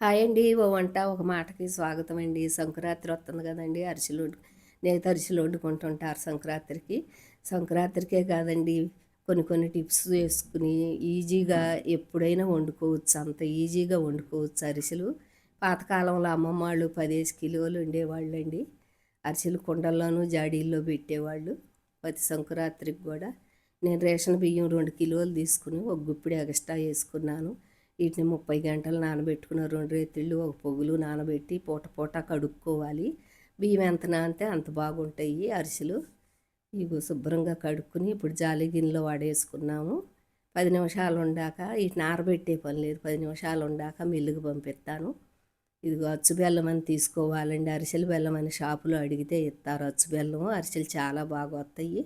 Hi అండి ఓ వంట ఒక మాటకి స్వాగతం అండి. సంక్రాంతి వస్తుంది కదండి అరిసెలు నేత అరిసెలు వండుకుంటుంటారు సంక్రాంతికి. సంక్రాంతికే కాదండి కొన్ని కొన్ని టిప్స్ వేసుకుని ఈజీగా ఎప్పుడైనా వండుకోవచ్చు. అంత ఈజీగా వండుకోవచ్చు అరిసెలు. పాతకాలంలో అమ్మమ్మ వాళ్ళు పదిహేను కిలోలు ఉండేవాళ్ళు అండి అరిసెలు కుండల్లోనూ జాడీల్లో పెట్టేవాళ్ళు ప్రతి సంక్రాంతికి కూడా. నేను రేషన్ బియ్యం రెండు కిలోలు తీసుకుని ఒక గుప్పిడి ఎగస్ట్రా వేసుకున్నాను. వీటిని ముప్పై గంటలు నానబెట్టుకున్న రెండు రేతిళ్ళు ఒక పొగులు నానబెట్టి పూట పూట కడుక్కోవాలి. బియ్యం ఎంత నానితే అంత బాగుంటాయి అరిసెలు. ఇవి శుభ్రంగా కడుక్కుని ఇప్పుడు జాలి గిన్నెలో వాడేసుకున్నాము. పది నిమిషాలు ఉండాక వీటిని ఆరబెట్టే పని లేదు. పది నిమిషాలు ఉండాక మిల్లుకు పంపిస్తాను. ఇదిగో అచ్చు బెల్లం అని తీసుకోవాలండి. అరిసెలు బెల్లం అని షాపులో అడిగితే ఇస్తారు అచ్చు బెల్లం అరిసెలు చాలా బాగా వస్తాయి.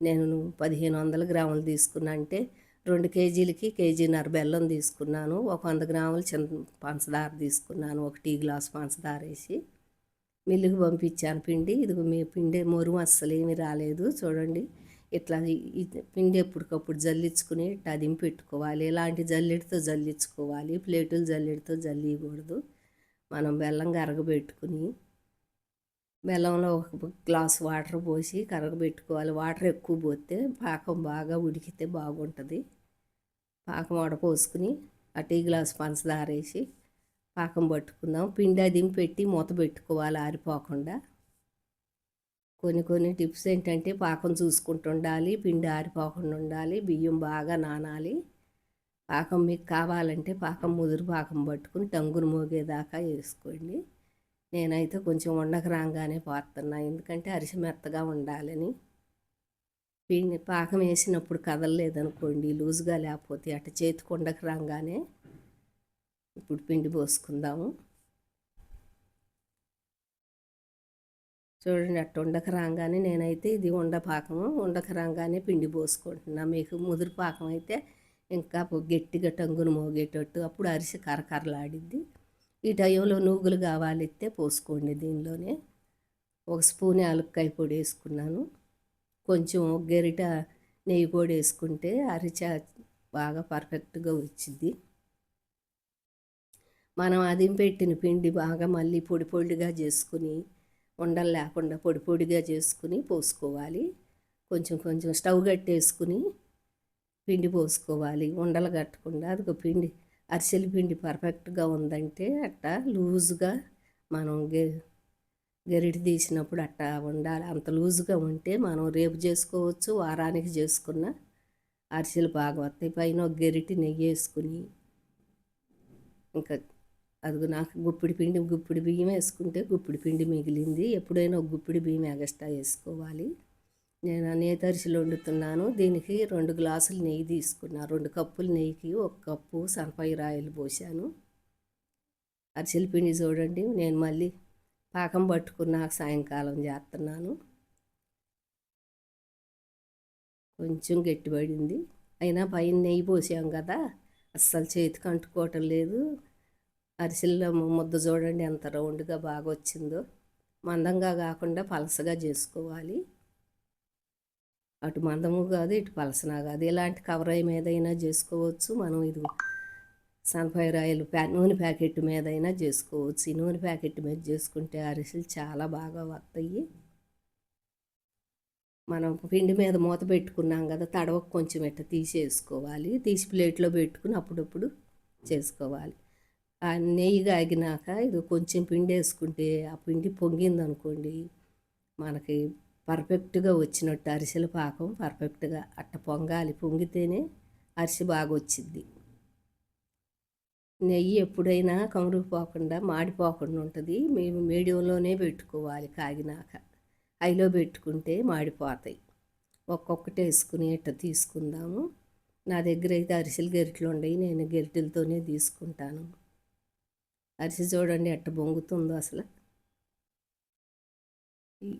నేను పదిహేను వందల గ్రాములు తీసుకున్నా అంటే రెండు కేజీలకి కేజీన్నర బెల్లం తీసుకున్నాను. ఒక వంద గ్రాములు చిన్న పంచదార తీసుకున్నాను. ఒక టీ గ్లాస్ పంచదార వేసి మిల్లుకి పంపించాను పిండి. ఇది మీ పిండి మొరుము అస్సలు ఏమీ రాలేదు. చూడండి ఇట్లా పిండి ఎప్పటికప్పుడు జల్లించుకుని ఇట్లా పెట్టుకోవాలి. ఇలాంటి జల్లెడితో జల్లించుకోవాలి. ప్లేటులు జల్లెడితో జల్లియకూడదు. మనం బెల్లం కరగబెట్టుకుని బెల్లంలో ఒక గ్లాస్ వాటర్ పోసి కరగబెట్టుకోవాలి వాటర్ ఎక్కువ పోతే పాకం బాగా ఉడికితే బాగుంటుంది. పాకం వడపోసుకుని ఆ టీ గ్లాస్ పంచదార వేసి పాకం పట్టుకుందాం. పిండి అది పెట్టి మూత పెట్టుకోవాలి ఆరిపోకుండా. కొన్ని కొన్ని టిప్స్ ఏంటంటే పాకం చూసుకుంటూ ఉండాలి పిండి ఆరిపోకుండా ఉండాలి బియ్యం బాగా నానాలి. పాకం మీకు కావాలంటే పాకం ముదురు పాకం పట్టుకుని టంగురు మోగేదాకా వేసుకోండి. నేనైతే కొంచెం ఉండక రాగానే పోతున్నా ఎందుకంటే అరిసి మెత్తగా ఉండాలని పిండి పాకం వేసినప్పుడు కదలలేదనుకోండి లూజ్గా లేకపోతే అట్ట చేతికి ఉండక రాగానే ఇప్పుడు పిండి పోసుకుందాము. చూడండి అట్ట ఉండక రాగానే నేనైతే ఇది ఉండ పాకము ఉండక రాగానే పిండి పోసుకుంటున్నా. మీకు ముదురు పాకం అయితే ఇంకా గట్టిగా టంగును మోగేటట్టు అప్పుడు అరిసి కరకరలాడిద్ది. ఈ టైంలో నూగులు కావాలిస్తే పోసుకోండి దీనిలోనే. ఒక స్పూన్ యాలక్కాయ పొడి వేసుకున్నాను. కొంచెం గెరిట నెయ్యి కూడా వేసుకుంటే అరిచ బాగా పర్ఫెక్ట్గా వచ్చింది మనం అది పెట్టిన పిండి బాగా మళ్ళీ పొడి పొడిగా చేసుకుని ఉండలు లేకుండా పొడి పొడిగా చేసుకుని పోసుకోవాలి. కొంచెం కొంచెం స్టవ్ కట్టేసుకుని పిండి పోసుకోవాలి. ఉండలు కట్టకుండా అది పిండి అరిసెల పిండి పర్ఫెక్ట్గా ఉందంటే అట్టా లూజ్గా మనం గె గరిటి తీసినప్పుడు అట్టా ఉండాలి. అంత లూజ్గా ఉంటే మనం రేపు చేసుకోవచ్చు వారానికి చేసుకున్న అరిసెలు బాగా వస్తాయి పైన ఒక గరిటి నెయ్యి వేసుకుని ఇంకా అది నాకు గుప్పిడి పిండి గుప్పిడి బియ్యం వేసుకుంటే గుప్పిడి పిండి మిగిలింది. ఎప్పుడైనా ఒక గుప్పిడి బియ్యం ఎగస్ట్రా వేసుకోవాలి. నేను నేతరిసెలు వండుతున్నాను. దీనికి రెండు గ్లాసులు నెయ్యి తీసుకున్నాను రెండు కప్పులు నెయ్యికి ఒక కప్పు సన్ఫైర్ ఆయిల్ పోసాను అరిసెల పిండి చూడండి. నేను మళ్ళీ పాకం పట్టుకున్నాక సాయంకాలం చేస్తున్నాను. కొంచెం గట్టిపడింది. అయినా పైన నెయ్యి పోసాం కదా. అస్సలు చేతికి అంటుకోవటం లేదు. అరిసెల్లో ముద్ద చూడండి. ఎంత రౌండ్గా బాగా వచ్చిందో మందంగా కాకుండా పలసగా చేసుకోవాలి. అటు మందము కాదు ఇటు పలసనా కాదు. ఇలాంటి కవరాయి మీదైనా చేసుకోవచ్చు. మనం ఇది సన్ఫైర్ ఆయిల్ ప్యా నూనె ప్యాకెట్ మీదైనా చేసుకోవచ్చు. ఈ నూనె ప్యాకెట్ మీద చేసుకుంటే అరిసెలు చాలా బాగా వస్తాయి. మనం పిండి మీద మూత పెట్టుకున్నాం కదా తడవకు కొంచెం ఇట్ట తీసేసుకోవాలి. తీసి ప్లేట్లో పెట్టుకుని అప్పుడప్పుడు చేసుకోవాలి. ఆ నెయ్యి కాగినాక ఇది కొంచెం పిండి వేసుకుంటే ఆ పిండి పొంగిందనుకోండి మనకి పర్ఫెక్ట్గా వచ్చినట్టు అరిసెల పాకం పర్ఫెక్ట్గా అట్ట పొంగాలి. పొంగితేనే అరిసె బాగా వచ్చింది నెయ్యి ఎప్పుడైనా కమురుకుపోకుండా మాడిపోకుండా ఉంటుంది. మేము మీడియంలోనే పెట్టుకోవాలి కాగినాక. అయిలో పెట్టుకుంటే మాడిపోతాయి. ఒక్కొక్కటి వేసుకుని ఇట్ట తీసుకుందాము. నా దగ్గర అయితే అరిసెలు గరిటెలు ఉండయి. నేను గరిటెలతోనే తీసుకుంటాను. అరిసె చూడండి ఎట్ట బొంగుతుందో అసలు.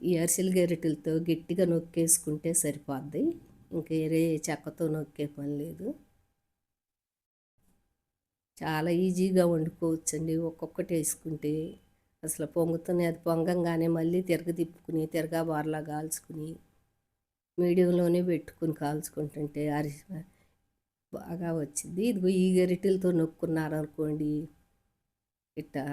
ఈ అరిసెల గరిటెలతో గట్టిగా నొక్కేసుకుంటే సరిపోద్ది. ఇంకా వేరే చెక్కతో నొక్కే పని లేదు. చాలా ఈజీగా వండుకోవచ్చండి. ఒక్కొక్కటి వేసుకుంటే అసలు పొంగుతూనే అది పొంగంగానే మళ్ళీ తిరగ తిప్పుకుని తిరగా బార్లా కాల్చుకుని మీడియంలోనే పెట్టుకుని కాల్చుకుంటుంటే అరిసె బాగా వచ్చింది. ఇదిగో ఈ గరిటెలతో నొక్కున్నారనుకోండి ఇట్టా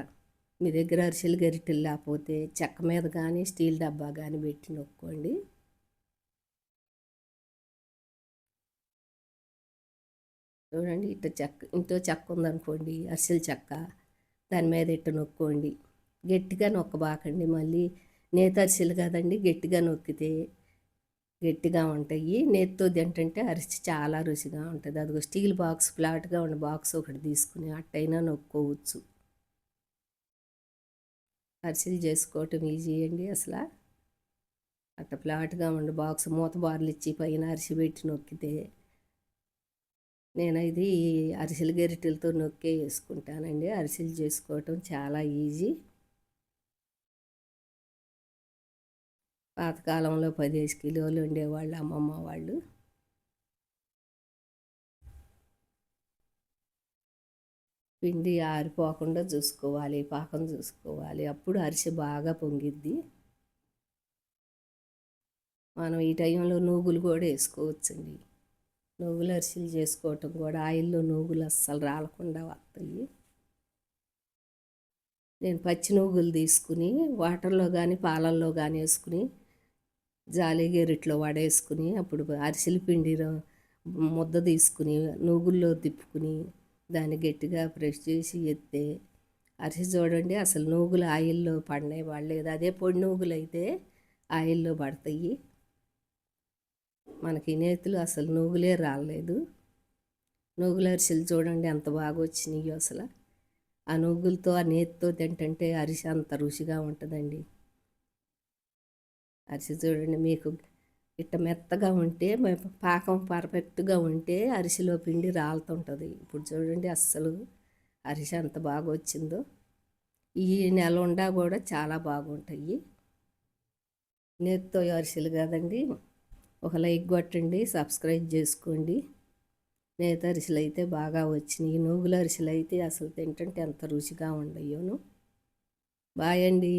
మీ దగ్గర అరిసెలు గరిటెలు లేకపోతే చెక్క మీద కానీ స్టీల్ డబ్బా కానీ పెట్టి నొక్కోండి చూడండి ఇట్ట చెక్క ఇంట్లో చెక్క ఉందనుకోండి అరిసెలు చెక్క దాని మీద ఇట్ట నొక్కోండి. గట్టిగా నొక్కబాకండి మళ్ళీ. నేత అరిసెలు కదండి గట్టిగా నొక్కితే గట్టిగా ఉంటాయి. నేతితో ఏంటంటే అరిసి చాలా రుచిగా ఉంటుంది. అదిగో స్టీల్ బాక్స్ ఫ్లాట్గా ఉన్న బాక్స్ ఒకటి తీసుకుని అట్టయినా నొక్కోవచ్చు. అరిసెలు చేసుకోవటం ఈజీ అండి అసలు. అట్ట ఫ్లాట్గా ఉండి బాక్స్ మూత బార్లు ఇచ్చి పైన అరిసి పెట్టి నొక్కితే నేను ఇది అరిసెలు గరిటెలతో నొక్కే వేసుకుంటానండి. అరిసెలు చేసుకోవటం చాలా ఈజీ. పాతకాలంలో పదిహేను కిలోలు ఉండేవాళ్ళు అమ్మమ్మ వాళ్ళు. పిండి ఆరిపోకుండా చూసుకోవాలి పాకం చూసుకోవాలి. అప్పుడు అరిసె బాగా పొంగిద్ది. మనం ఈ టైంలో నూగులు కూడా వేసుకోవచ్చండి. నువ్వులు అరిసెలు చేసుకోవటం కూడా ఆయిల్లో నువ్వులు అస్సలు రాలకుండా వస్తాయి. నేను పచ్చి నువ్వులు తీసుకుని వాటర్లో కానీ పాలల్లో కానీ వేసుకుని జాలి గెరిట్లో వడేసుకుని అప్పుడు అరిసెల పిండి ముద్ద తీసుకుని నువ్వుల్లో తిప్పుకుని దాన్ని గట్టిగా ప్రెస్ చేసి ఎత్తే అరిసి చూడండి అసలు నూగులు ఆయిల్లో పడినాయి పడలేదు అదే పొడి నూగులు అయితే ఆయిల్లో పడతాయి. మనకి నేతులు అసలు నూగులే రాలేదు. నూగుల అరిసెలు చూడండి ఎంత బాగా వచ్చినాయో అసలు. ఆ నూగులతో ఆ నేతితో తింటుంటే అరిసి అంత రుచిగా ఉంటుందండి. అరిసి చూడండి మీకు ఇట్ట మెత్తగా ఉంటే పాకం పర్ఫెక్ట్గా ఉంటే అరిసెలో పిండి రాలుతుంటుంది. ఇప్పుడు చూడండి అస్సలు అరిసె అంత బాగా వచ్చిందో ఈ నెల ఉండా కూడా చాలా బాగుంటాయి. నేతితో అరిసెలు కాదండి. ఒక లైక్ కొట్టండి సబ్స్క్రైబ్ చేసుకోండి. నేత అరిసెలు అయితే బాగా వచ్చినాయి. నూగుల అరిసెలు అయితే అసలు తింటుంటే ఎంత రుచిగా ఉండయోను. బాయ్ అండి.